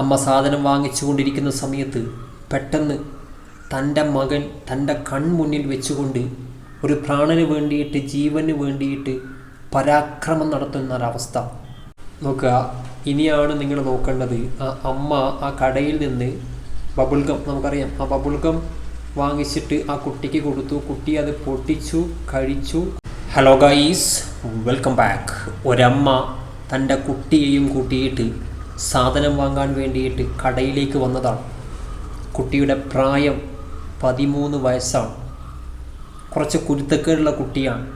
അമ്മ സാധനം വാങ്ങിച്ചു കൊണ്ടിരിക്കുന്ന സമയത്ത് പെട്ടെന്ന് തന്റെ മകൻ തന്റെ കൺമുന്നിൽ വെച്ചുകൊണ്ട് ഒരു പ്രാണന് വേണ്ടിയിട്ട് ജീവന് വേണ്ടിയിട്ട് പരാക്രമം നടത്തുന്ന ഒരവസ്ഥ നോക്കുക ഇനിയാണ് നിങ്ങൾ നോക്കേണ്ടത്. ആ അമ്മ ആ കടയിൽ നിന്ന് ബബിൾഗം നമുക്കറിയാം. ആ ബബിൾഗം വാങ്ങിച്ചിട്ട് ആ കുട്ടിക്ക് കൊടുത്തു. കുട്ടി അത് പൊട്ടിച്ചു കഴിച്ചു. Hello guys welcome back. ഒരമ്മ തന്റെ കുട്ടിയെയും കൂട്ടിയിട്ട് സാധനം വാങ്ങാൻ വേണ്ടിയിട്ട് കടയിലേക്ക് വന്നതാണ്. കുട്ടിയുടെ പ്രായം പതിമൂന്ന് വയസ്സാണ്. കുറച്ച് കുരുത്തക്കേടുള്ള കുട്ടിയാണ്.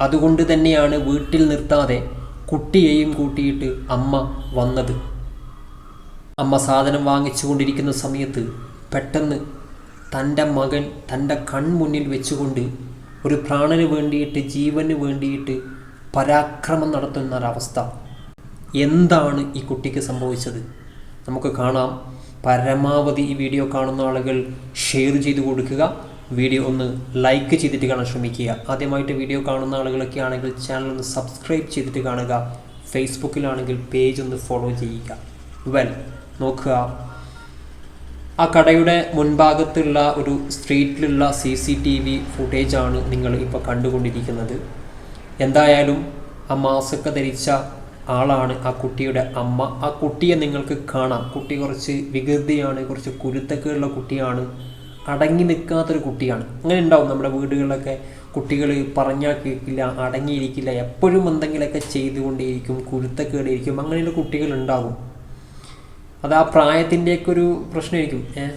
അതുകൊണ്ട് തന്നെയാണ് വീട്ടിൽ നിർത്താതെ കുട്ടിയെയും കൂട്ടിയിട്ട് അമ്മ വന്നത്. അമ്മ സാധനം വാങ്ങിച്ചു കൊണ്ടിരിക്കുന്ന സമയത്ത് പെട്ടെന്ന് തന്റെ മകൻ തന്റെ കൺമുന്നിൽ വെച്ചുകൊണ്ട് ഒരു പ്രാണന് വേണ്ടിയിട്ട് ജീവന് വേണ്ടിയിട്ട് പരാക്രമം നടത്തുന്ന ഒരവസ്ഥ. എന്താണ് ഈ കുട്ടിക്ക് സംഭവിച്ചത്? നമുക്ക് കാണാം. പരമാവധി ഈ വീഡിയോ കാണുന്ന ആളുകൾ ഷെയർ ചെയ്ത് കൊടുക്കുക. വീഡിയോ ഒന്ന് ലൈക്ക് ചെയ്തിട്ട് കാണാൻ ശ്രമിക്കുക. ആദ്യമായിട്ട് വീഡിയോ കാണുന്ന ആളുകളൊക്കെ ആണെങ്കിൽ ചാനൽ ഒന്ന് സബ്സ്ക്രൈബ് ചെയ്തിട്ട് കാണുക. ഫേസ്ബുക്കിലാണെങ്കിൽ പേജ് ഒന്ന് ഫോളോ ചെയ്യുക. വെൽ നോക്കുക. ആ കടയുടെ മുൻഭാഗത്തുള്ള ഒരു സ്ട്രീറ്റിലുള്ള സി സി ടി വി ഫുട്ടേജാണ് നിങ്ങൾ ഇപ്പോൾ കണ്ടുകൊണ്ടിരിക്കുന്നത്. എന്തായാലും ആ മാസ്ക് ധരിച്ച ആളാണ് ആ കുട്ടിയുടെ അമ്മ. ആ കുട്ടിയെ നിങ്ങൾക്ക് കാണാം. കുട്ടി കുറച്ച് വികൃതിയാണ് കുറച്ച് കുരുത്തക്കുള്ള കുട്ടിയാണ്. അടങ്ങി നിൽക്കാത്തൊരു കുട്ടിയാണ്. അങ്ങനെ ഉണ്ടാവും നമ്മുടെ വീടുകളിലൊക്കെ കുട്ടികൾ പറഞ്ഞാൽ കേൾക്കില്ല അടങ്ങിയിരിക്കില്ല. എപ്പോഴും എന്തെങ്കിലുമൊക്കെ ചെയ്തുകൊണ്ടേയിരിക്കും കുരുത്തക്കേടിയിരിക്കും അങ്ങനെയുള്ള കുട്ടികൾ ഉണ്ടാകും അത് ആ പ്രായത്തിന്റെയൊക്കെ ഒരു പ്രശ്നമായിരിക്കും. ഏ?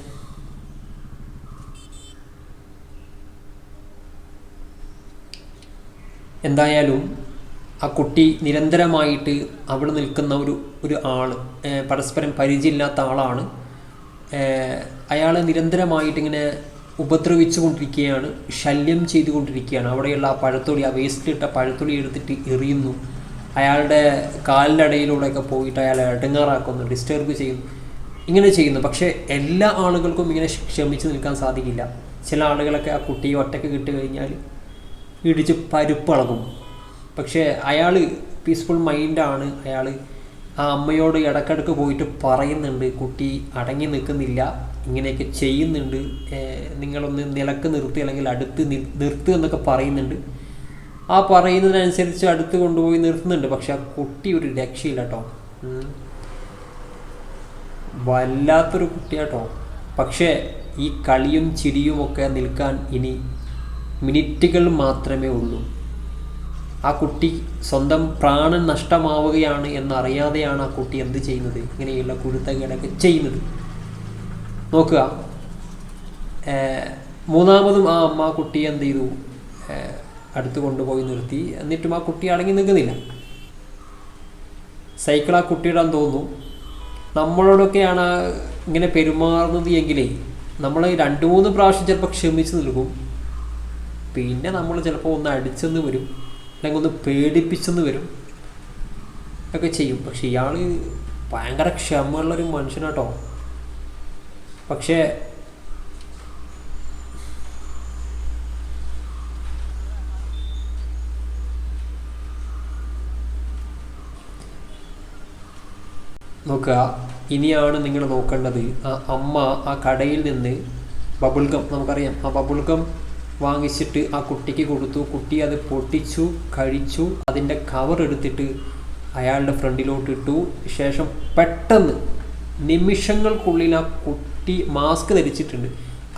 എന്തായാലും ആ കുട്ടി നിരന്തരമായിട്ട് അവിടെ നിൽക്കുന്ന ഒരു ഒരു ആൾ പരസ്പരം പരിചയമില്ലാത്ത ആളാണ്. അയാൾ നിരന്തരമായിട്ട് ഇങ്ങനെ ഉപദ്രവിച്ചു കൊണ്ടിരിക്കുകയാണ് ശല്യം ചെയ്തുകൊണ്ടിരിക്കുകയാണ്. അവിടെയുള്ള ആ പഴത്തൊളി ആ വേസ്റ്റിലിട്ട പഴത്തൊളി എടുത്തിട്ട് എറിയുന്നു. അയാളുടെ കാലിന്റെ ഇടയിലൂടെയൊക്കെ പോയിട്ട് അയാളെ ഇടങ്ങാറാക്കുന്നു ഡിസ്റ്റർബ് ചെയ്യുന്നു ഇങ്ങനെ ചെയ്യുന്നു. പക്ഷേ എല്ലാ ആളുകൾക്കും ഇങ്ങനെ ക്ഷമിച്ച് നിൽക്കാൻ സാധിക്കില്ല. ചില ആളുകളൊക്കെ ആ കുട്ടിയെ ഒറ്റയ്ക്ക് കിട്ടുകഴിഞ്ഞാൽ ഇടിച്ച് പരുപ്പളകും പക്ഷേ അയാൾ പീസ്ഫുൾ മൈൻഡാണ് അയാൾ ആ അമ്മയോട് ഇടക്കിടക്ക് പോയിട്ട് പറയുന്നുണ്ട് കുട്ടി അടങ്ങി നിൽക്കുന്നില്ല ഇങ്ങനെയൊക്കെ ചെയ്യുന്നുണ്ട് നിങ്ങളൊന്ന് നിലയ്ക്ക് നിർത്തി അല്ലെങ്കിൽ അടുത്ത് നിർത്തുക എന്നൊക്കെ പറയുന്നുണ്ട്. ആ പറയുന്നതിനനുസരിച്ച് അടുത്ത് കൊണ്ടുപോയി നിർത്തുന്നുണ്ട്. പക്ഷെ ആ കുട്ടി ഒരു രക്ഷയില്ല കേട്ടോ. വല്ലാത്തൊരു കുട്ടിയാട്ടോ പക്ഷേ ഈ കളിയും ചിരിയും ഒക്കെ നിൽക്കാൻ ഇനി മിനിറ്റുകൾ മാത്രമേ ഉള്ളൂ. ആ കുട്ടി സ്വന്തം പ്രാണൻ നഷ്ടമാവുകയാണ് എന്നറിയാതെയാണ് ആ കുട്ടി എന്ത് ചെയ്യുന്നത്? ഇങ്ങനെയുള്ള കുരുത്തകേടൊക്കെ ചെയ്യുന്നത്. നോക്കുക. മൂന്നാമതും ആ അമ്മ കുട്ടി എന്ത് ചെയ്തു? അടുത്ത് കൊണ്ടുപോയി നിർത്തി. എന്നിട്ടും ആ കുട്ടി അടങ്ങി നിൽക്കുന്നില്ല. സൈക്കിൾ ആ കുട്ടിയുടെ തോന്നുന്നു. നമ്മളോടൊക്കെയാണ് ഇങ്ങനെ പെരുമാറുന്നത് എങ്കിലേ നമ്മൾ രണ്ട് മൂന്ന് പ്രാവശ്യം ചിലപ്പോൾ ക്ഷമിച്ച് നിൽക്കും. പിന്നെ നമ്മൾ ചിലപ്പോൾ ഒന്ന് അടിച്ചെന്ന് വരും. അല്ലെങ്കിൽ ഒന്ന് പേടിപ്പിച്ചെന്ന് വരും. ഒക്കെ ചെയ്യും. പക്ഷെ ഇയാൾ ഭയങ്കര ക്ഷമയുള്ളൊരു മനുഷ്യനാട്ടോ. പക്ഷേ നോക്കുക. ഇനിയാണ് നിങ്ങൾ നോക്കേണ്ടത്. ആ അമ്മ ആ കടയിൽ നിന്ന് ബബിൾഗം നമുക്കറിയാം. ആ ബബിൾഗം വാങ്ങിച്ചിട്ട് ആ കുട്ടിക്ക് കൊടുത്തു. കുട്ടി അത് പൊട്ടിച്ചു കഴിച്ചു. അതിന്റെ കവർ എടുത്തിട്ട് അയാളുടെ ഫ്രണ്ടിലോട്ട് ഇട്ടു. ശേഷം പെട്ടെന്ന് നിമിഷങ്ങൾക്കുള്ളിൽ ആ കുട്ടി മാസ്ക് ധരിച്ചിട്ടുണ്ട്.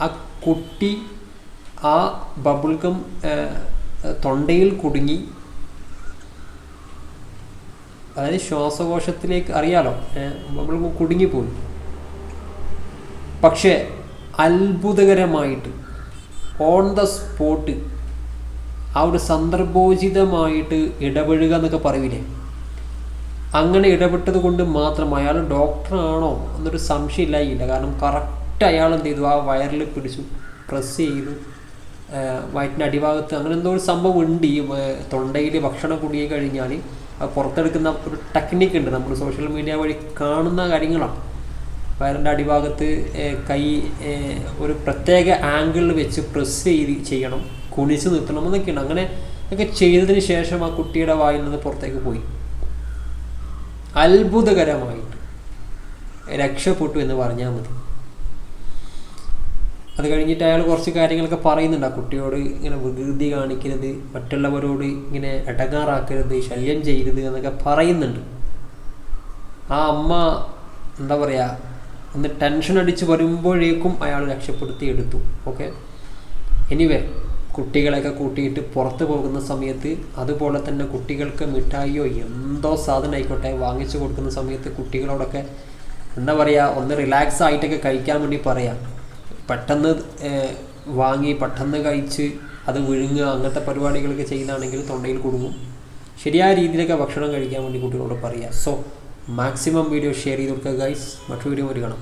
ആ കുട്ടി ആ ബബിൾഗം തൊണ്ടയിൽ കുടുങ്ങി. അതായത് ശ്വാസകോശത്തിലേക്ക് അറിയാലോ നമ്മൾ കുടുങ്ങിപ്പോയി. പക്ഷേ അത്ഭുതകരമായിട്ട് ഓൺ ദ സ്പോട്ട് ആ ഒരു സന്ദർഭോചിതമായിട്ട് ഇടപെടുക എന്നൊക്കെ പറയില്ലേ? അങ്ങനെ ഇടപെട്ടത് കൊണ്ട് മാത്രം അയാൾ ഡോക്ടറാണോ എന്നൊരു സംശയമില്ലായില്ല കാരണം കറക്റ്റ് അയാൾ എന്ത് ചെയ്തു? ആ വയറിൽ പിടിച്ചു പ്രസ് ചെയ്തു വയറ്റിന്റെ അടിഭാഗത്ത് അങ്ങനെ എന്തോ ഒരു സംഭവം ഉണ്ട്. ഈ തൊണ്ടയിൽ ഭക്ഷണം കുടിയെ കഴിഞ്ഞാൽ പുറത്തെടുക്കുന്ന ഒരു ടെക്നിക്ക് ഉണ്ട്. നമ്മൾ സോഷ്യൽ മീഡിയ വഴി കാണുന്ന കാര്യങ്ങളാണ്. വയറിന്റെ അടിഭാഗത്ത് കൈ ഒരു പ്രത്യേക ആംഗിളിൽ വെച്ച് പ്രസ് ചെയ്ത് ചെയ്യണം. കുണിച്ച് നിർത്തണം എന്നൊക്കെയാണ് അങ്ങനെ ഒക്കെ ചെയ്തതിന് ശേഷം ആ കുട്ടിയുടെ വായിൽ നിന്ന് പുറത്തേക്ക് പോയി. അത്ഭുതകരമായിട്ട് രക്ഷപ്പെട്ടു എന്ന് പറഞ്ഞാൽ മതി. അത് കഴിഞ്ഞിട്ട് അയാൾ കുറച്ച് കാര്യങ്ങളൊക്കെ പറയുന്നുണ്ട്. ആ കുട്ടിയോട് ഇങ്ങനെ വികൃതി കാണിക്കരുത് മറ്റുള്ളവരോട് ഇങ്ങനെ ഇടങ്ങാറാക്കരുത് ശല്യം ചെയ്യരുത് എന്നൊക്കെ പറയുന്നുണ്ട്. ആ അമ്മ എന്താ പറയുക ഒന്ന് ടെൻഷൻ അടിച്ച് വരുമ്പോഴേക്കും അയാൾ രക്ഷപ്പെടുത്തി എടുത്തു. ഓക്കെ എനിവേ കുട്ടികളെയൊക്കെ കൂട്ടിയിട്ട് പുറത്ത് പോകുന്ന സമയത്ത് അതുപോലെ തന്നെ കുട്ടികൾക്ക് മിഠായിയോ എന്തോ സാധനം ആയിക്കോട്ടെ വാങ്ങിച്ചു കൊടുക്കുന്ന സമയത്ത് കുട്ടികളോടൊക്കെ എന്താ പറയുക ഒന്ന് റിലാക്സ് ആയിട്ടൊക്കെ കഴിക്കാൻ വേണ്ടി പറയാം. പെട്ടെന്ന് വാങ്ങി പെട്ടെന്ന് കഴിച്ച് അത് വിഴുങ്ങുക അങ്ങനത്തെ പരിപാടികളൊക്കെ ചെയ്യുന്നതാണെങ്കിൽ തൊണ്ടയിൽ കുടുങ്ങും. ശരിയായ രീതിയിലൊക്കെ ഭക്ഷണം കഴിക്കാൻ വേണ്ടി കുട്ടികളോട് പറയുക സോ മാക്സിമം വീഡിയോ ഷെയർ ചെയ്ത് കൊടുക്കുക ഗൈസ് മറ്റൊരു വീഡിയോ കൂടി കാണാം.